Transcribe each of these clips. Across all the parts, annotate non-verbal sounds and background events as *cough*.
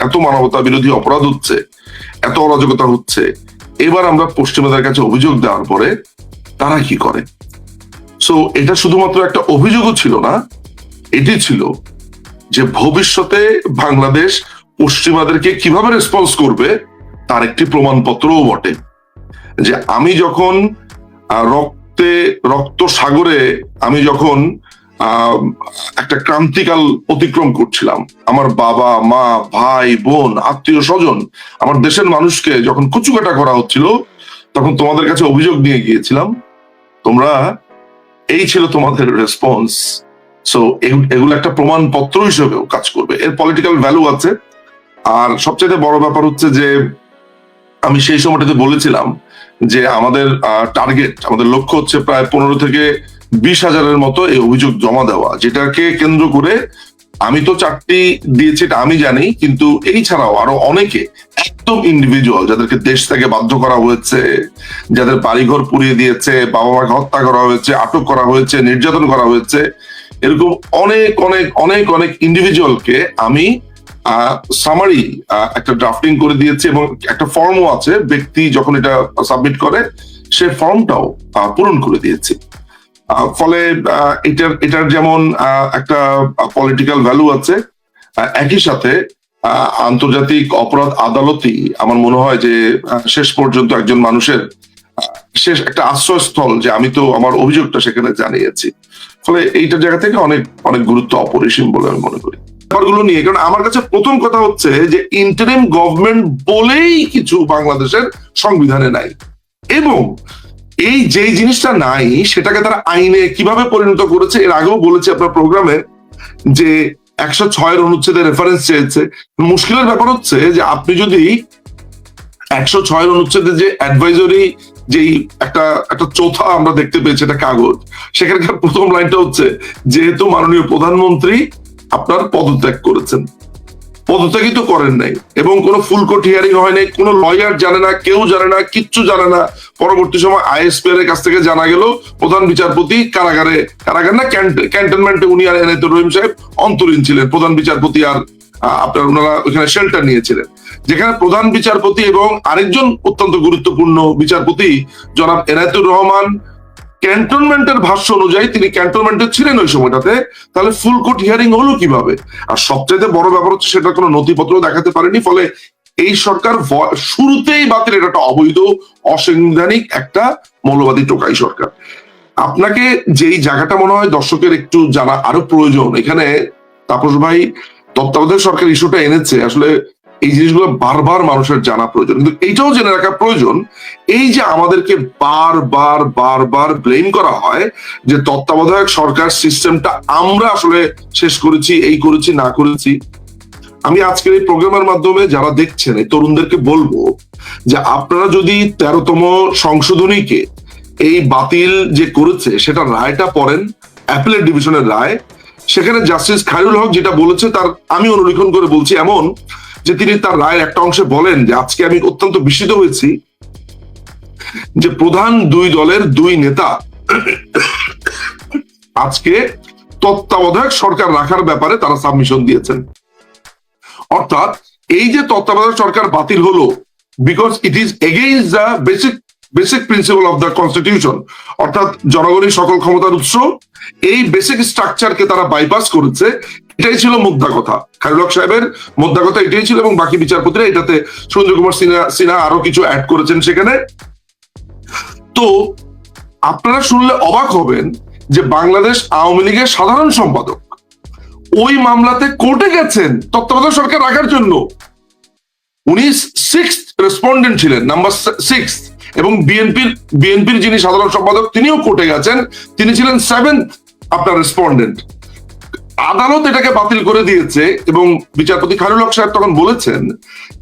এত মানবতা বিরোধী অপরাধ হচ্ছে এত অরাজকতা হচ্ছে এবার আমরা পশ্চিমাদের কাছে অভিযোগ দেওয়ার পরে তারা কি করে? সো এটা শুধুমাত্র একটা অভিযোগও ছিল না এটি ছিল যে ভবিষ্যতে বাংলাদেশ পশ্চিমাদেরকে কীভাবে রেসপন্স করবে তার একটি প্রমাণপত্রও বটে। যে আমি যখন রক্তে রক্ত সাগরে আমি যখন আহ, একটা ক্রান্তিকাল অতিক্রম করছিলাম। আমার বাবা, মা, ভাই, বোন, আত্মীয়, স্বজন আমার দেশের মানুষকে যখন কুচুকাটা করা হচ্ছিল, তখন তোমাদের কাছে অভিযোগ নিয়ে গিয়েছিলাম, তোমরা, এই ছিল তোমাদের রেসপন্স সো এগুলো একটা প্রমাণপত্র হিসেবেও কাজ করবে। এর পলিটিক্যাল ভ্যালু আছে, আর সবচেয়ে বড় ব্যাপার হচ্ছে যে, আমি সেই সময়টাতে বলেছিলাম যে আমাদের টার্গেট আমাদের লক্ষ্য হচ্ছে প্রায় পনেরো থেকে বিশ হাজারের মতো এই অভিযোগ জমা দেওয়া, যেটাকে কেন্দ্র করে আমি তো চারটি দিয়েছি এটা আমি জানি, কিন্তু এই ছাড়াও আরও অনেকে একদম ইন্ডিভিজুয়াল যাদেরকে দেশ থেকে বাধ্য করা হয়েছে, যাদের বাড়িঘর পুড়িয়ে দিয়েছে বাবা মাকে হত্যা করা হয়েছে, আটক করা হয়েছে, নির্যাতন করা হয়েছে, এরকম অনেক অনেক অনেক অনেক ইন্ডিভিজুয়ালকে আমি সামারি একটা ড্রাফটিং করে দিয়েছি এবং একটা ফর্মও আছে, ব্যক্তি যখন এটা সাবমিট করে, সে ফর্মটাও পূরণ করে দিয়েছি। ফলে এটার এটার যেমন একটা পলিটিক্যাল ভ্যালু আছে একই সাথে আন্তর্জাতিক অপরাধ আদালতই আমার মনে হয় যে শেষ পর্যন্ত একজন মানুষের শেষ একটা আশ্রয়স্থল যে আমি তো আমার অভিযোগটা সেখানে জানিয়েছি। ফলে এইটার জায়গা থেকে অনেক অনেক গুরুত্ব অপরিসীম বলে আমি মনে করি। ব্যাপারগুলো নিয়ে, কারণ আমার কাছে প্রথম কথা হচ্ছে যে ইন্টারিম গভর্নমেন্ট বলেই কিছু বাংলাদেশের সংবিধানে নাই। এবং এই যেই জিনিসটা নাই, সেটাকে তারা আইনে কীভাবে পরিণত করেছে, এর আগেও বলেছে আপনার প্রোগ্রামে যে একশো ছয়ের অনুচ্ছেদের রেফারেন্স চেয়েছে। মুশকিলের ব্যাপার হচ্ছে যে আপনি যদি একশো ছয়ের অনুচ্ছেদে যে অ্যাডভাইজরি যেই একটা একটা চৌথা আমরা দেখতে পেয়েছি, একটা কাগজ, সেখানকার প্রথম লাইনটা হচ্ছে, যেহেতু মাননীয় প্রধানমন্ত্রী আপনার পদত্যাগ করেছেন। পদত্যাগই তো করেন নাই। এবং কোনো ফুল কোর্ট হিয়ারিং হয় নাই, কোনো লয়ার জানে না, কেউ জানে না, কিচ্ছু জানে না। পরবর্তী সময় আইএসপি এর কাছ থেকে জানা গেল, প্রধান বিচারপতি কারাগারে, কারাগার না ক্যান্টনমেন্টে উনি আর এনায়তুর রহিম সাহেব অন্তরীণ ছিলেন। প্রধান বিচারপতি আর আপনার ওনারা ওখানে শেল্টার নিয়েছিলেন। যেখানে প্রধান বিচারপতি এবং আরেকজন অত্যন্ত গুরুত্বপূর্ণ বিচারপতি, জনাব এনায়তুর রহমান ক্যান্টনমেন্টের ভাষ্য অনুযায়ী তিনি ক্যান্টনমেন্টে ছিলেন ওই সময়টাতে, তাহলে ফুল কোর্ট হিয়ারিং হলো কীভাবে? আর সবচেয়ে বড় ব্যাপার হচ্ছে সেটা কোনো নথিপত্র দেখাতে পারেনি, ফলে এই সরকার শুরুতেই বাতিল, এটা একটা অবৈধ, অসাংবিধানিক একটা মৌলবাদী টোকাই সরকার। আপনাকে যেই জায়গাটা মনে হয় দর্শকের একটু জানা আরও প্রয়োজন, এখানে তাপস ভাই তত্ত্বাবধায়ক সরকার ইস্যুটা এনেছে, আসলে এই জিনিসগুলো বারবার মানুষের জানা প্রয়োজন। কিন্তু এইটাও জেনে রাখা প্রয়োজন, এই যে আমাদেরকে বারবার বারবার ব্লেম করা হয় যে তত্ত্বাবধায়ক সরকার সিস্টেমটা আমরা আসলে শেষ করেছি, এই করেছি, না করেছি। আমি আজকের এই প্রোগ্রামের মাধ্যমে যারা দেখছেন, এই তরুণদেরকে বলব যে আপনারা যদি তেরোতম সংশোধনীকে এই বাতিল যে করেছে, সেটা রায়টা পড়েন অ্যাপেলের ডিভিশনের রায়, সেখানে জাস্টিস খায়রুল হক যেটা বলেছে, তার আমি অনুলিখন করে বলছি এমন যে তিনি তার রায়ের একটা অংশে বলেন যে আজকে আমি অত্যন্ত বিস্মিত হয়েছি যে প্রধান দুই দলের দুই নেতা আজকে তত্ত্বাবধায়ক সরকার রাখার ব্যাপারে তারা সাবমিশন দিয়েছেন। অর্থাৎ এই যে তত্ত্বাবধায়ক সরকার বাতিল হলো because it is against the basic basic principle of the constitution অর্থাৎ জনগণের সকল ক্ষমতার উৎস, এই বেসিক স্ট্রাকচারকে তারা বাইপাস করেছে এটাই ছিল মুদ্রা কথা। খায়রুল হক সাহেবের মুদ্রা কথা এটাই ছিল এবং বাকি বিচারপতিরা এটাতে সুরেন্দ্র কুমার সিনহা সিনহা আরও কিছু অ্যাড করেছেন সেখানে। তো আপনারা শুনলে অবাক হবেন যে বাংলাদেশ আওয়ামী লীগের সাধারণ সম্পাদক ওই মামলাতে কোর্টে গেছেন তত্ত্বাবধায়ক সরকার রাখার জন্য। উনি সিক্স রেসপন্ডেন্ট ছিলেন নাম্বার সিক্স এবং বিএনপির বিএনপির যিনি সাধারণ সম্পাদক তিনিও কোর্টে গেছেন, তিনি ছিলেন সেভেন্থ আপনার রেসপন্ডেন্ট আদালত এটাকে বাতিল করে দিয়েছে এবং বিচারপতি খারুল হক সাহেব তখন বলেছেন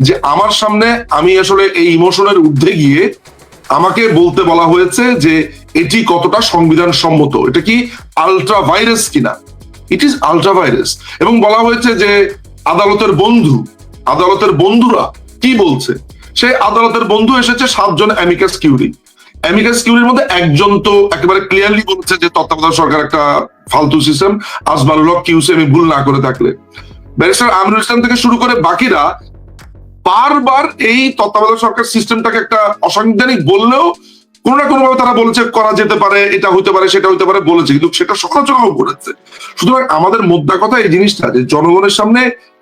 যে আমার সামনে আমি আসলে এই ইমোশনের ঊর্ধ্বে গিয়ে আমাকে বলতে বলা হয়েছে যে এটি কতটা সংবিধান সম্মত এটা কি আলট্রা ভাইরাস কিনা? ইট ইজ আলট্রা ভাইরাস এবং বলা হয়েছে যে আদালতের বন্ধু, আদালতের বন্ধুরা কি বলছে? সেই আদালতের বন্ধু এসেছে সাতজন অ্যামিকাস কিউরি। অ্যামিকাস কিউরির মধ্যে একজন তো একেবারে ক্লিয়ারলি বলেছে যে তত্ত্বাবধায়ক সরকার একটা ফালতু সিস্টেম আসমানুল হক, কিউসি, আমি ভুল না করে থাকলে। ব্যারিস্টার আমিরুল ইসলাম থেকে শুরু করে বাকিরা বারবার এই তত্ত্বাবধায়ক সরকার সিস্টেমটাকে একটা অসাংবিধানিক বললেও কোনো না কোনোভাবে তারা বলেছে করা যেতে পারে, এটা হইতে পারে, সেটা হইতে পারে বলেছে, কিন্তু সেটা সমালোচনাও করেছে। সুতরাং আমাদের মোদ্দা কথা এই জিনিসটা যে জনগণের সামনে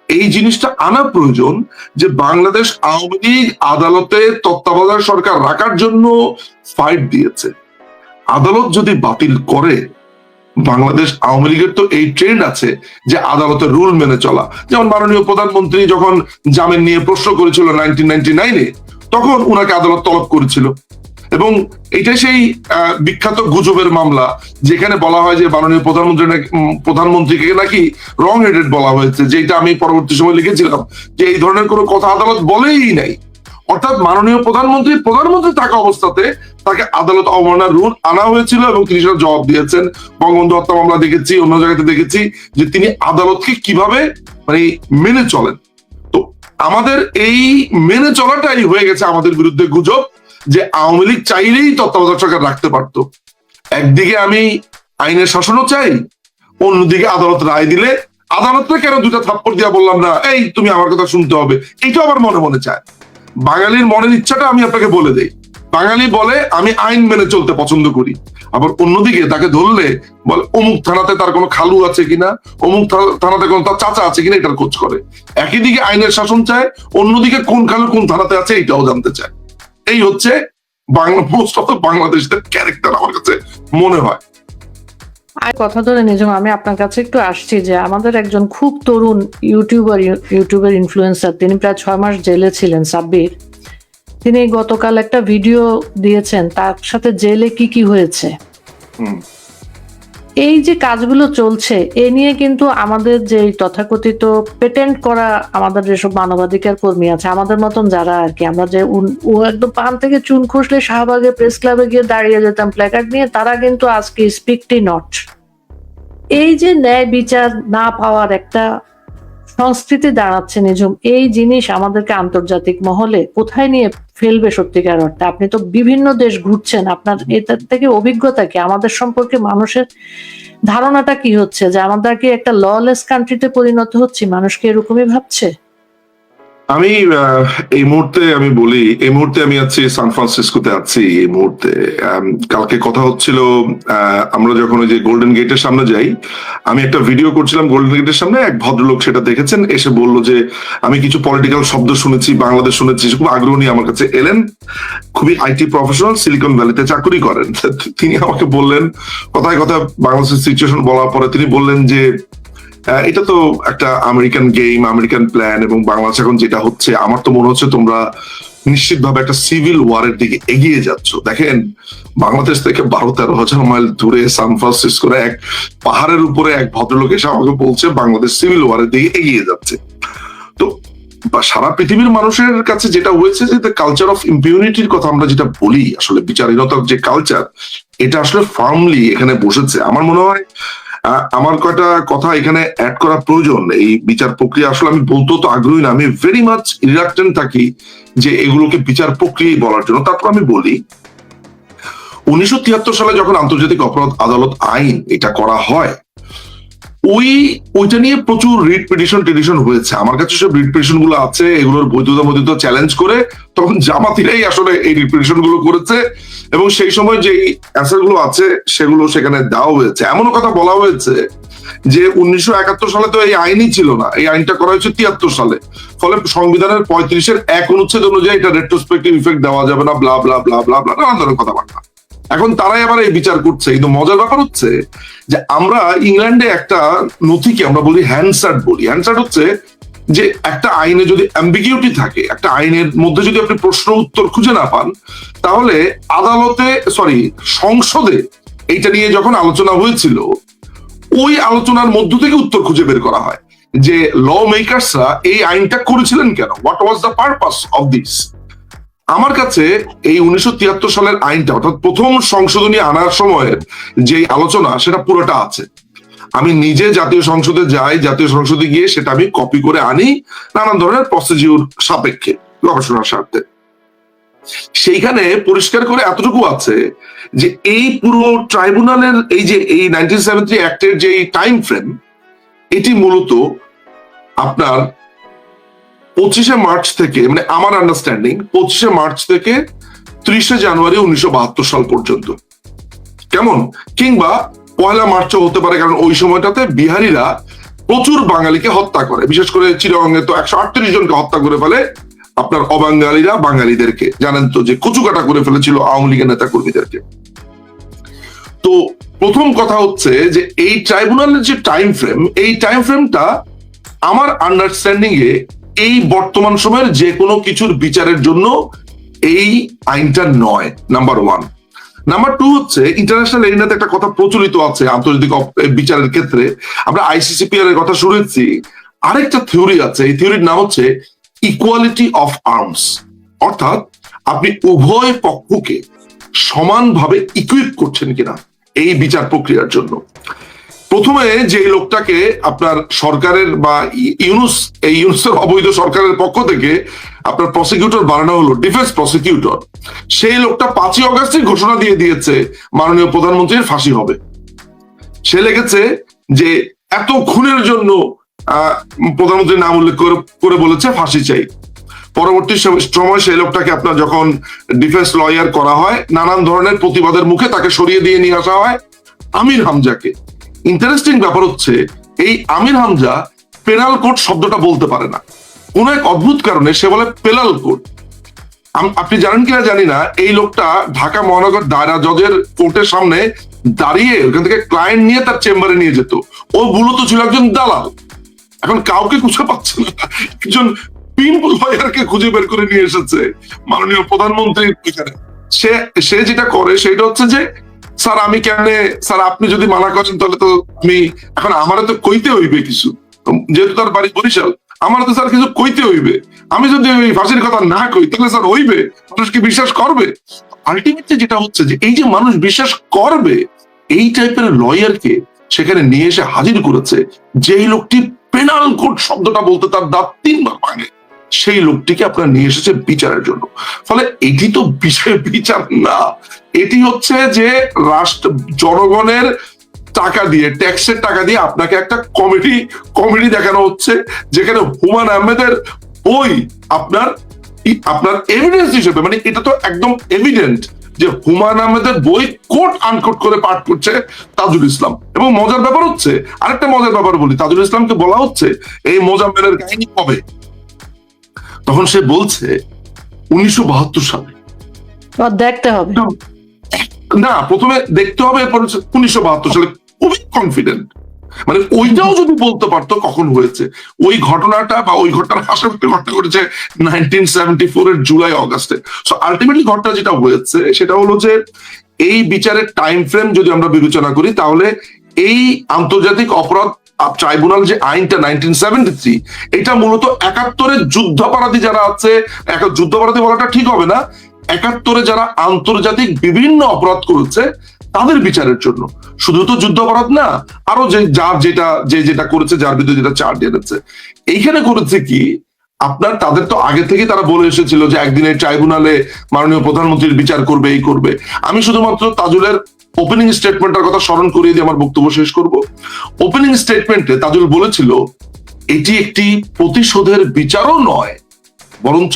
এই জিনিসটা আনা প্রয়োজন যে বাংলাদেশ আওয়ামী লীগ আদালতে তত্ত্বাবধায়ক সরকার রাখার জন্য ফাইট দিয়েছে। আদালত যদি বাতিল করে, বাংলাদেশ আওয়ামী লীগের তো এই ট্রেন্ড আছে যে আদালতের রুল মেনে চলা। যেমন মাননীয় প্রধানমন্ত্রী যখন জামিন নিয়ে প্রশ্ন করেছিল নাইনটিন নাইনটি নাইনে তখন উনাকে আদালত তলব করেছিল। এবং এটা সেই বিখ্যাত গুজবের মামলা, যেখানে বলা হয় যে মাননীয় প্রধানমন্ত্রী প্রধানমন্ত্রীকে নাকি রং হেডেড বলা হয়েছে, যেটা আমি পরবর্তী সময় লিখেছিলাম, যে এই ধরনের কোনো কথা আদালত বলেই নাই। অর্থাৎ মাননীয় প্রধানমন্ত্রী প্রধানমন্ত্রী থাকা অবস্থাতে তাকে আদালত অবমাননার রুল আনা হয়েছিল এবং তিনি সেটা জবাব দিয়েছেন। বঙ্গবন্ধু হত্যা মামলা দেখেছি, অন্য জায়গাতে দেখেছি যে তিনি আদালতকে কীভাবে মানে মেনে চলেন। তো আমাদের এই মেনে চলাটাই হয়ে গেছে আমাদের বিরুদ্ধে গুজব। যে আওয়ামী লীগ চাইলেই তত্ত্বাবধায়ক সরকার রাখতে পারতো। একদিকে আমি আইনের শাসনও চাই, অন্যদিকে আদালত রায় দিলে আদালতটা কেন দুটা থাপ্পড় দিয়া বললাম না, এই, তুমি আমার কথা শুনতে হবে। এইটা আমার মনে মনে চায়। বাঙালির মনের ইচ্ছাটা আমি আপনাকে বলে দেই। বাঙালি বলে, আমি আইন মেনে চলতে পছন্দ করি। আবার অন্যদিকে তাকে ধরলে বলে, অমুক থানাতে তার কোনো খালু আছে কিনা? অমুক থানাতে কোনো তার চাচা আছে কিনা? এটার খোঁজ করে। একই দিকে আইনের শাসন চায়, অন্যদিকে কোন খালু কোন থানাতে আছে এইটাও জানতে চায়। এই হচ্ছে বাংলা মোস্ট অফ বাংলাদেশদের ক্যারেক্টার আমার কাছে মনে হয়। আর কথা ধরে নিজম আমি আপনার কাছে একটু আসছি যে আমাদের একজন খুব তরুণ ইউটিউবার ইউটিউবের ইনফ্লুয়েন্সার তিনি প্রায় ছয় মাস জেলে ছিলেন সাব্বির। তিনি গতকাল একটা ভিডিও দিয়েছেন তার সাথে জেলে কি কি হয়েছে? হুম। এই যে কাজগুলো চলছে, এ নিয়ে কিন্তু আমাদের যে তথাকথিত পেটেন্ট করা আমাদের যেসব মানবাধিকার কর্মী আছে, আমাদের মতন যারা আর কি, আমরা যে একদম পান থেকে চুন খসলে শাহবাগে প্রেস ক্লাবে গিয়ে দাঁড়িয়ে যেতাম প্ল্যাকার্ড নিয়ে, তারা কিন্তু আজকে স্পিকটি নট এই যে ন্যায় বিচার না পাওয়ার একটা সংস্কৃতি দাঁড়াচ্ছে নিজম এই জিনিস আমাদেরকে আন্তর্জাতিক মহলে কোথায় নিয়ে ফেলবে সত্যিকার অর্থে? আপনি তো বিভিন্ন দেশ ঘুরছেন, আপনার এটার থেকে অভিজ্ঞতা কি? আমাদের সম্পর্কে মানুষের ধারণাটা কি হচ্ছে? যে আমাদের কি একটা ললেস কান্ট্রিতে পরিণত হচ্ছে মানুষকে এরকমই ভাবছে? আমি এই মুহূর্তে আমি বলি, এই মুহূর্তে আমি আছি সান ফ্রান্সিসকোতে আছি, এই মুহূর্তে। কালকে কথা হচ্ছিল আমরা যখন ওই যে গোল্ডেন গেটের সামনে যাই, আমি একটা ভিডিও করছিলাম গোল্ডেন গেটের সামনে, এক ভদ্রলোক সেটা দেখেছেন, এসে বলল যে, আমি কিছু পলিটিক্যাল শব্দ শুনেছি, বাংলাদেশ শুনেছি, খুব আগ্রহ নিয়ে আমার কাছে এলেন, খুবই আইটি প্রফেশনাল সিলিকন ভ্যালিতে চাকরি করেন। *laughs* তিনি আমাকে বললেন, কথায় কথা বাংলাদেশের সিচুয়েশন বলার পরে তিনি বললেন যে এটা তো একটা আমেরিকান গেম আমেরিকান প্ল্যান এবং বাংলাদেশ এখন যেটা হচ্ছে, আমার তো মনে হচ্ছে তোমরা নিশ্চিতভাবে একটা সিভিল ওয়ারের দিকে এগিয়ে যাচ্ছ। দেখেন, বাংলাদেশ থেকে বারো তেরো হাজার মাইল দূরে সান ফ্রান্সিসকোর এক পাহাড়ের উপরে এক ভদ্রলোক এসে আমাকে বলছে, বাংলাদেশ সিভিল ওয়ারের দিকে এগিয়ে যাচ্ছে। তো সারা পৃথিবীর মানুষের কাছে যেটা হয়েছে যে কালচার অফ ইম্পিউনিটির কথা আমরা যেটা বলি, আসলে বিচারহীনতার যে কালচার এটা আসলে ফার্মলি এখানে বসেছে। আমার মনে হয় আমার কয়টা কথা এখানে অ্যাড করা প্রয়োজন? এই বিচার প্রক্রিয়া আসলে আমি বলতেও তো আগ্রহী না, আমি ভেরি মাচ রিলাক্টেন্ট থাকি যে এগুলোকে বিচার প্রক্রিয়াই বলার জন্য। তারপর আমি বলি, উনিশশো তিয়াত্তর সালে যখন আন্তর্জাতিক অপরাধ আদালত আইন এটা করা হয় ওই, ওইটা নিয়ে প্রচুর রিট পিটিশন টিটিশন হয়েছে। আমার কাছে সব রিট পিটিশনগুলো আছে, এগুলোর বৈধতা বৈধতা চ্যালেঞ্জ করে তখন জামাতিরাই আসলে এই রিট পিটিশনগুলো করেছে এবং সেই সময় যে অ্যান্সারগুলো আছে, সেগুলো সেখানে দেওয়া হয়েছে। এমনও কথা বলা হয়েছে যে উনিশশো সালে তো এই আইনই ছিল না। এই আইনটা করা হয়েছে তিয়াত্তর সালে। ফলে সংবিধানের পঁয়ত্রিশের এক অনুচ্ছেদ অনুযায়ী এটা রেট্রোস্পেক্টিভ ইফেক্ট দেওয়া যাবে না blah blah blah blah blah নানান ধরনের কথাবার্তা। এখন তারাই আবার এই বিচার করছে, কিন্তু মজার ব্যাপার হচ্ছে যে আমরা ইংল্যান্ডে একটা নথিকে আমরা বলি হ্যান্ডসার্ট বলি। হ্যান্ডসার্ট হচ্ছে যে একটা আইনে যদি অ্যাম্বিগিউটি থাকে, একটা আইনের মধ্যে যদি আপনি প্রশ্ন উত্তর খুঁজে না পান, তাহলে আদালতে সরি সংসদে এইটা নিয়ে যখন আলোচনা হয়েছিল, ওই আলোচনার মধ্য থেকে উত্তর খুঁজে বের করা হয় যে ল মেকার্সরা এই আইনটা করেছিলেন কেন? What was the purpose of this আমার কাছে এই উনিশশো তিয়াত্তর সালের আইনটা, অর্থাৎ প্রথম সংশোধনী আনার সময়ের যে আলোচনা, সেটা পুরোটা আছে। আমি নিজে জাতীয় সংসদে যাই, জাতীয় সংসদে গিয়ে সেটা আমি কপি করে আনি, নানান ধরনের প্রসিডিউর সাপেক্ষে, গবেষণার স্বার্থে। সেইখানে পরিষ্কার করে এতটুকু আছে যে এই পুরো ট্রাইব্যুনালের, এই যে এই নাইনটিন সেভেন্টি অ্যাক্টের যে টাইম ফ্রেম এটি মূলত আপনার পঁচিশে মার্চ থেকে মানে আমার আন্ডারস্ট্যান্ডিং পঁচিশে মার্চ থেকে ত্রিশে জানুয়ারি উনিশশো বাহাত্তর সাল পর্যন্ত। কেমন? কিংবা পয়লা মার্চও হতে পারে, কারণ ওই সময়টাতে বিহারিরা প্রচুর বাঙালিকে হত্যা করে। বিশেষ করে চিরঙ্গে তো একশো আটত্রিশ জনকে হত্যা করে ফেলে আপনার অবাঙালিরা বাঙালিদেরকে। জানেন তো যে কচুকাটা করে ফেলেছিল আওয়ামী লীগের নেতা কর্মীদেরকে তো প্রথম কথা হচ্ছে যে এই ট্রাইব্যুনালের যে টাইম ফ্রেম এই টাইম ফ্রেমটা আমার আন্ডারস্ট্যান্ডিং এ এই বর্তমান সময়ের যে কোনো কিছুর বিচারের জন্য এই আইনটা নয় নাম্বার ওয়ান নাম্বার টু হচ্ছে ইন্টারন্যাশনাল এরিনাতে একটা কথা প্রচলিত আছে আন্তর্জাতিক বিচারের ক্ষেত্রে। আমরা আইসিসিপিআর এর কথা শুনেছি। আরেকটা থিওরি আছে, এই থিওরির নাম হচ্ছে ইকুয়ালিটি অফ আর্মস অর্থাৎ আপনি উভয় পক্ষকে সমানভাবে ইকুইপ করছেন কিনা এই বিচার প্রক্রিয়ার জন্য। প্রথমে যে লোকটাকে আপনার সরকারের বা ইউনুস, এই ইউনুসের অবৈধ সরকারের পক্ষ থেকে আপনার প্রসিকিউটর বানানো হলো ডিফেন্স প্রসিকিউটর সেই লোকটা পাঁচই অগাস্টে ঘোষণা দিয়ে দিয়েছে, মাননীয় প্রধানমন্ত্রীর ফাঁসি হবে। সে লেগেছে যে, এত খুনের জন্য প্রধানমন্ত্রীর নাম উল্লেখ করে বলেছে, ফাঁসি চাই। পরবর্তী সময় সেই লোকটাকে আপনার যখন ডিফেন্স লয়ার করা হয়, নানান ধরনের প্রতিবাদের মুখে তাকে সরিয়ে দিয়ে নিয়ে আসা হয়। আমির হামজাকে। ইন্টারেস্টিং ব্যাপার হচ্ছে, এই আমির হামজা পেনাল কোড শব্দটা বলতে পারে না। কোন এক অদ্ভুত কারণে সে বলে পেনাল কোড আপনি জানেন কিনা জানি না, এই লোকটা ঢাকা মহানগর দায়রা জজের কোর্টের সামনে দাঁড়িয়ে ওখান থেকে ক্লায়েন্ট নিয়ে তার চেম্বারে নিয়ে যেত। ও মূলত ছিল একজন দালাল। এখন কাউকে খুঁজে পাচ্ছে না। একজন পিন লয়ারকে খুঁজে বের করে নিয়ে এসেছে। মাননীয় প্রধানমন্ত্রীর এখানে। সে সে যেটা করে সেটা হচ্ছে যে স্যার, আমি কেমনে স্যার, আপনি যদি মানা করেন, তাহলে তো আমি এখন আমারে তো কইতে হইবে কিছু। যেহেতু তার বাড়ি বরিশাল, আমার তো স্যার কিছু কইতে হইবে। আমি যদি ওই ফাঁসির কথা না কই, তাহলে স্যার হইবে? মানুষ কি বিশ্বাস করবে? আলটিমেটলি যেটা হচ্ছে যে, এই যে মানুষ বিশ্বাস করবে, এই টাইপের লয়ারকে সেখানে নিয়ে এসে হাজির করেছে, যেই লোকটি পেনাল কোড শব্দটা বলতে তার দাঁত তিনবার ভাঙে। সেই লোকটিকে আপনার নিয়ে এসেছে বিচারের জন্য। ফলে এটি তো বিষয় বিচার না। এটি হচ্ছে যে রাষ্ট্র, জনগণের টাকা দিয়ে, ট্যাক্সের টাকা দিয়ে আপনাকে একটা কমেডি কমেডি দেখানো হচ্ছে, যেখানে হুমায়ুন আহমেদের বই আপনার আপনার এভিডেন্স হিসেবে মানে এটা তো একদম এভিডেন্ট যে হুমায়ুন আহমেদের বই কোট আনকোট করে পাঠ করছে তাজুল ইসলাম। এবং মজার ব্যাপার হচ্ছে, আরেকটা মজার ব্যাপার বলি, তাজুল ইসলামকে বলা হচ্ছে, এই মোজাম্মেলের কাহিনী কবে? তখন সে বলছে উনিশশো বাহাত্তর সালে। দেখতে হবে। না প্রথমে দেখতে হবে এরপর উনিশশো বাহাত্তর সালে খুবই কনফিডেন্ট মানে ওইটাও যদি বলতে পারতো কখন হয়েছে। ওই ঘটনাটা বা ওই ঘটনার আশেপাশে ঘটনা ঘটেছে নাইনটিন সেভেন্টি ফোর এর জুলাই অগাস্টে। সো আলটিমেটলি ঘটনা যেটা হয়েছে সেটা হলো যে এই বিচারের টাইম ফ্রেম যদি আমরা বিবেচনা করি তাহলে এই আন্তর্জাতিক অপরাধ ট্রাইব্যুনাল যে আইনটা নাইনটিন সেভেন্টি এটা মূলত একাত্তরের যুদ্ধাপরাধী যারা আছে যুদ্ধাপরাধী বলাটা ঠিক হবে না, একাত্তরে যারা আন্তর্জাতিক বিভিন্ন অপরাধ করেছে, তাদের বিচারের জন্য। শুধু তো যুদ্ধ অপরাধ না, আরও যে যার যেটা যে যেটা করেছে, যার বিরুদ্ধে যেটা চার্জ এনেছে এইখানে করেছে কি, আপনার তাদের তো আগে থেকে তারা বলে এসেছিল যে একদিনের ট্রাইব্যুনালে মাননীয় প্রধানমন্ত্রীর বিচার করবে, এই করবে। আমি শুধুমাত্র তাজুলের ওপেনিং স্টেটমেন্টের কথা স্মরণ করিয়ে দিয়ে আমার বক্তব্য শেষ করব। ওপেনিং স্টেটমেন্টে তাজুল বলেছিল, এটি একটি প্রতিশোধের বিচারও নয়, বরঞ্চ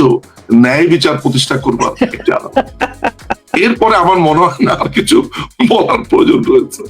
ন্যায় বিচার প্রতিষ্ঠা করবার এরপরে আমার মনে হয় না আর কিছু বলার প্রয়োজন রয়েছে।